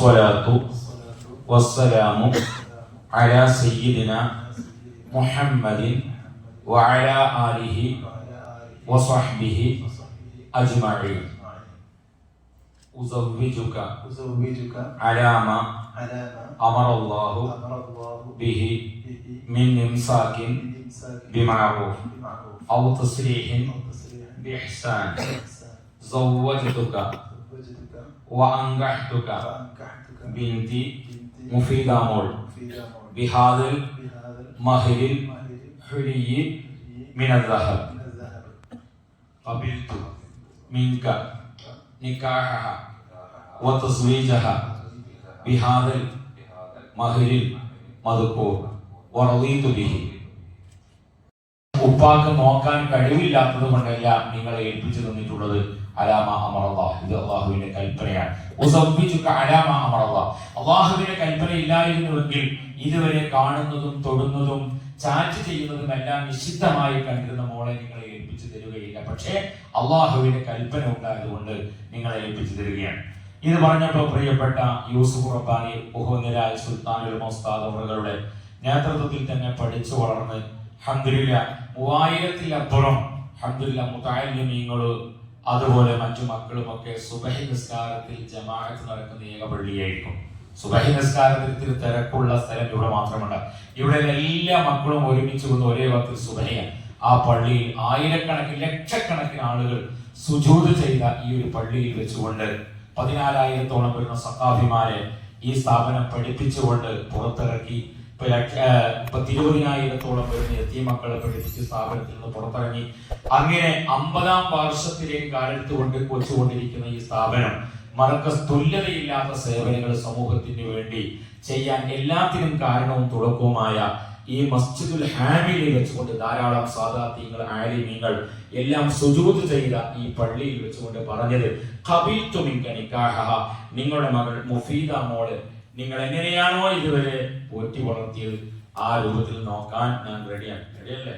والصلاة والسلام على سيدنا محمد وعلى آله وصحبه أجمعين. أزوجك أزوجك على ما أمر الله به من إمساك بمعروف أو تصريح بإحسان. زوجتك وأنكحتك وأنكحتك بنتي بنت مفيدة مول مفيدة مول بهذا بهذا المهر المهر الحلي الحلي من الذهب من الذهب قبلت منك نكاحها وتزويجها بهذا المهر المذكور ورضيت به ഉപ്പാക്ക് നോക്കാൻ കഴിവില്ലാത്തത് കൊണ്ടല്ല നിങ്ങളെ ഏൽപ്പിച്ചു തന്നിട്ടുള്ളത് അള്ളാഹുവിന്റെ കൽപ്പന ഇല്ലായിരുന്നുവെങ്കിൽ ഇതുവരെ കാണുന്നതും തൊടുന്നതും ചാറ്റ് ചെയ്യുന്നതും എല്ലാം നിഷിദ്ധമായി കണ്ടിരുന്ന മോളെ നിങ്ങളെ ഏൽപ്പിച്ചു തരികയില്ല. പക്ഷേ അള്ളാഹുവിന്റെ കൽപ്പന ഉണ്ടായതുകൊണ്ട് നിങ്ങളെ ഏൽപ്പിച്ചു തരികയാണ്. ഇത് പറഞ്ഞപ്പോൾ പ്രിയപ്പെട്ട യൂസുഫ് റബ്ബാനി മുഹമ്മദ് സുൽത്താനുൽ മൗസ്താദ് നേതൃത്വത്തിൽ തന്നെ പഠിച്ചു വളർന്ന് ഹംദുലില്ല മൂവായിരത്തിലപ്പുറം ഹംദുലില്ല മുത്താലിമീങ്ങൾ അതുപോലെ മറ്റു മക്കളുമൊക്കെ സുബഹി നിസ്കാരത്തിൽ ജമാഅത്ത് നടക്കുന്ന ഏക പള്ളിയായിരിക്കും. സുബഹി നിസ്കാരത്തിൽ ഇത്തിരി തിരക്കുള്ള സ്ഥലം ഇവിടെ മാത്രമല്ല. ഇവിടെ എല്ലാ മക്കളും ഒരുമിച്ച് വന്ന് ഒരേ വക്തിൽ സുബഹയാണ്. ആ പള്ളിയിൽ ആയിരക്കണക്കിന് ലക്ഷക്കണക്കിന് ആളുകൾ സുജൂത് ചെയ്ത ഈ ഒരു പള്ളിയിൽ വെച്ചുകൊണ്ട് പതിനാലായിരത്തോളം വരുന്ന സഖാഫിമാരെ ഈ സ്ഥാപനം പഠിപ്പിച്ചുകൊണ്ട് പുറത്തിറക്കി ഇപ്പൊ തിരുപതിനായിരത്തോളം വരുന്ന എത്തിയ മക്കളെ പഠിപ്പിച്ച് സ്ഥാപനത്തിൽ നിന്ന് പുറത്തിറങ്ങി. അങ്ങനെ അമ്പതാം വർഷത്തിലേക്ക് കാലെടുത്തുകൊണ്ട് കൊച്ചുകൊണ്ടിരിക്കുന്ന ഈ സ്ഥാപനം മറക്കസ് തുല്യതയില്ലാത്ത സേവനങ്ങൾ സമൂഹത്തിന് വേണ്ടി ചെയ്യാൻ എല്ലാത്തിനും കാരണവും തുടക്കവുമായ ഈ മസ്ജിദുൽ ഹാമിലിൽ വെച്ചുകൊണ്ട് ധാരാളം സാദാത്യങ്ങൾ ആലിമീങ്ങൾ എല്ലാം സുജൂത് ചെയ്ത ഈ പള്ളിയിൽ വെച്ചുകൊണ്ട് പറഞ്ഞത് നിങ്ങളുടെ മകൾ മുഫീദ മോൾ നിങ്ങൾ എങ്ങനെയാണോ ഇതുവരെ പോറ്റി വളർത്തിയത്? ആ രൂപത്തിൽ നോക്കാൻ ഞാൻ റെഡിയാണ് റെഡിയല്ലേ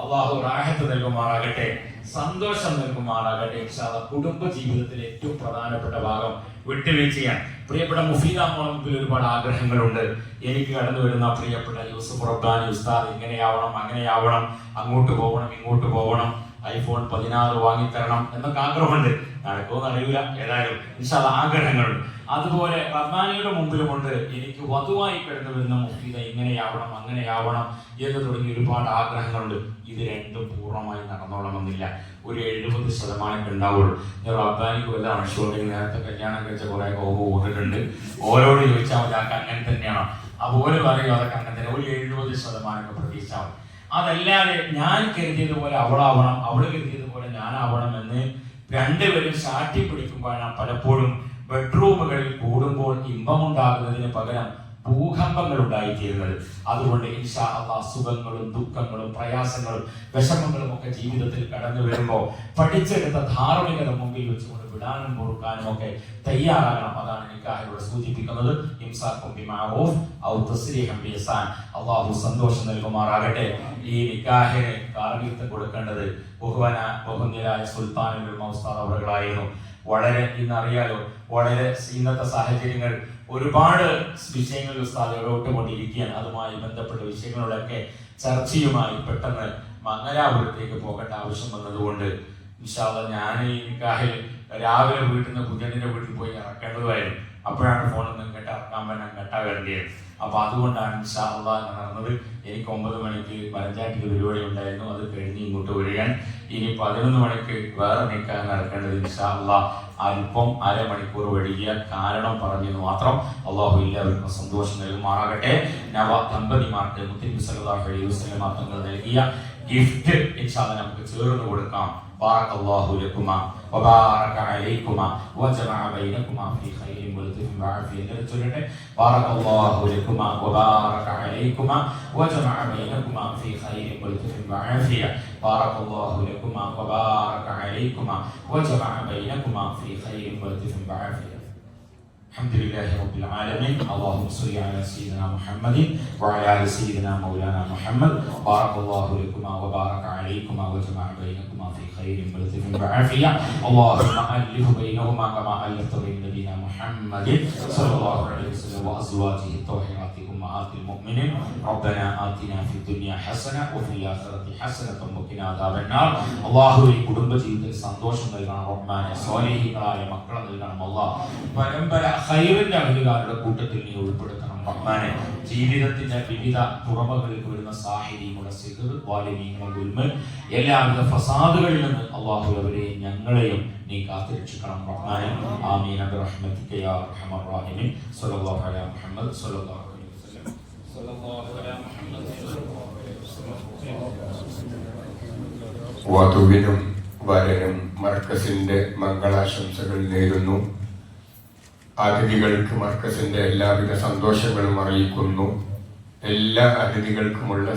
അള്ളാഹു റാഹത്ത് നൽകുമാറാകട്ടെ സന്തോഷം നൽകുമാറാകട്ടെ ഇൻഷാല്ല കുടുംബ ജീവിതത്തിലെ ഏറ്റവും പ്രധാനപ്പെട്ട ഭാഗം വിട്ടുവീഴ്ചയാണ്. പ്രിയപ്പെട്ട മുഫീദ മുമ്പിൽ ഒരുപാട് ആഗ്രഹങ്ങളുണ്ട്. എനിക്ക് കടന്നു വരുന്ന പ്രിയപ്പെട്ട യൂസുഫ് റബ്ബാനി ഉസ്താദ് ഇങ്ങനെയാവണം അങ്ങനെയാവണം അങ്ങോട്ട് പോകണം ഇങ്ങോട്ട് പോകണം. ഐഫോൺ പതിനാറ് വാങ്ങിത്തരണം എന്നൊക്കെ ആഗ്രഹമുണ്ട്. നടക്കുമെന്ന് അറിയില്ല ഏതായാലും ഇൻഷാല്ല ആഗ്രഹങ്ങളുണ്ട്. അതുപോലെ റഹ്മാനിയുടെ മുമ്പിലുമുണ്ട് എനിക്ക് വധുവായി കിടന്നു വരുന്ന മുഫീദ ഇങ്ങനെയാവണം അങ്ങനെയാവണം എന്ന് തുടങ്ങി ഒരുപാട് ആഗ്രഹങ്ങളുണ്ട്. ഇത് രണ്ടും പൂർണമായി നടന്നോളണമെന്നില്ല. ഒരു എഴുപത് ശതമാനം ഉണ്ടാവുള്ളൂ. ഞാൻ റബ്ബാനിക്ക് വല്ല അണുഷോടെങ്കിൽ നേരത്തെ കല്യാണം കഴിച്ച കുറെ കോപ ഓടിട്ടുണ്ട് ഓരോട് ചോദിച്ചാൽ മതി അങ്ങനെ തന്നെയാണ്? അപ്പോൾ ഓരോ പറയും അതൊക്കെ അങ്ങനെ തന്നെ. ഒരു എഴുപത് ശതമാനം പ്രതീക്ഷിച്ചാൽ മതി. അതല്ലാതെ ഞാൻ കരുതിയതുപോലെ അവളാവണം അവൾ കരുതിയതുപോലെ ഞാനാവണം എന്ന് രണ്ടുപേരും സാറ്റി പിടിക്കുമ്പോഴാണ് പലപ്പോഴും ബെഡ്റൂമുകളിൽ കൂടുമ്പോൾ ഇമ്പമുണ്ടാകുന്നതിന് പകരം ഭൂകമ്പങ്ങൾ ഉണ്ടായിത്തീരുന്നത് അതുകൊണ്ട് ഇൻഷാ അള്ളാ അസുഖങ്ങളും ദുഃഖങ്ങളും പ്രയാസങ്ങളും വിഷമങ്ങളും ഒക്കെ ജീവിതത്തിൽ കടന്നു വരുമ്പോൾ പഠിച്ചെടുത്ത ധാർമ്മികത മുമ്പിൽ വെച്ചുകൊണ്ട് വിടാനും പൊറുക്കാനും ഒക്കെ തയ്യാറാകണം. അതാണ് സൂചിപ്പിക്കുന്നത്. ഔ തസ്രീഹം ബിഹ്സാൻ. അള്ളാഹു സന്തോഷം നൽകുമാറാകട്ടെ. ഈ നിക്കാഹിനെ കാർഗീത്വം കൊടുക്കേണ്ടത് ബഹുവന ബഹുനിരായ സുൽത്താനും മൗസ്താദ് അവരുകളായിരുന്നു വളരെ ഇന്നറിയാലോ വളരെ ഇന്നത്തെ സാഹചര്യങ്ങൾ ഒരുപാട് വിഷയങ്ങൾ ഉസ്താദ് ഇടപെട്ടുകൊണ്ടിരിക്കുകയാണ് അതുമായി ബന്ധപ്പെട്ട വിഷയങ്ങളോടൊക്കെ ചർച്ചയുമായി പെട്ടെന്ന് മംഗലാപുരത്തേക്ക് പോകേണ്ട ആവശ്യം വന്നതുകൊണ്ട് വിശാല ഞാൻ ഈ നിക്കാഹിൽ രാവിലെ വീട്ടിൽ നിന്ന് പുതിയണ്ണിന്റെ വീട്ടിൽ പോയി ഇറക്കേണ്ടതായിരുന്നു. അപ്പോഴാണ് ഫോണിൽ നിന്ന് കേട്ട ഇറക്കാൻ പറ്റാൻ കേട്ടാ വേണ്ടിയത് അപ്പൊ അതുകൊണ്ടാണ് ഇൻഷാല്ല നടന്നത്. എനിക്ക് ഒമ്പത് മണിക്ക് മരഞ്ചാട്ടിൽ പരിപാടി ഉണ്ടായിരുന്നു. അത് കഴിഞ്ഞ് ഇങ്ങോട്ട് വരികയാണ്. ഇനി പതിനൊന്ന് മണിക്ക് വേറെ നിൽക്കാൻ നടക്കേണ്ടത് ഇൻഷാല്ല അല്പം അരമണിക്കൂർ വഴിയ കാരണം പറഞ്ഞെന്ന് മാത്രം അള്ളാഹു എല്ലാവർക്കും സന്തോഷം നൽകുമാറാകട്ടെ. നവ ദമ്പതിമാർക്ക് മുത്തിൻ മുസലിം തങ്ങൾ നൽകിയ ഗിഫ്റ്റ് ഇൻഷാല്ല നമുക്ക് ചേർന്ന് കൊടുക്കാം. ബാറക് അള്ളാഹു وبارك عليكما وجمع بينكما في خير ولطف وعافية رجلين بارك الله لكما وبارك عليكما وجمع بينكما في خير ولطف وعافية بارك الله لكما وبارك عليكما وجمع بينكما في خير ولطف وعافية الحمد لله رب العالمين اللهم صل على سيدنا محمد وعلى آل سيدنا مولانا محمد. بارك الله لكما وبارك عليكما وجمع بينكما في خير ولطف وعافيه اللهم الف بينهما كما الفت بين نبينا محمد صلى الله عليه وسلم وازواجه الطاهرات امهات المؤمنين ربنا اتنا في الدنيا حسنه وفي الاخره حسنه وقنا عذاب النار الله കുടുംബ ജീവിതത്തിൽ സന്തോഷം നൽകണം റഹ്മാനെ സ്വാലിഹികളായ മക്കളെ നൽകണം അല്ലാഹ് പരമ്പര ഹൈറിന്റെ അഹിലുകാരുടെ കൂട്ടത്തിൽ നീ ഉൾപ്പെടുത്തണം റഹ്മാനെ ജീവിതത്തിന്റെ വിവിധ തുറമുകളിൽ വരുന്ന സാഹിര്യങ്ങളുടെ സിഹർ വാലിമീങ്ങളുടെ ഉൽമ എല്ലാവിധ ഫസാദുകളിൽ നിന്ന് അള്ളാഹു അവരെയും ഞങ്ങളെയും നീ കാത്തിരക്ഷിക്കണം റഹ്മാനെ ആമീൻ റഹ്മത്തിക യാ അർഹമർ റഹീമിൻ സ്വല്ലല്ലാഹു അലൈഹി മുഹമ്മദ് സ്വല്ലല്ലാഹു വധുവിനും വരനും മർക്കസിന്റെ മംഗളാശംസകൾ നേരുന്നു. അതിഥികൾക്ക് മർക്കസിന്റെ എല്ലാവിധ സന്തോഷങ്ങളും അറിയിക്കുന്നു. എല്ലാ അതിഥികൾക്കുമുള്ള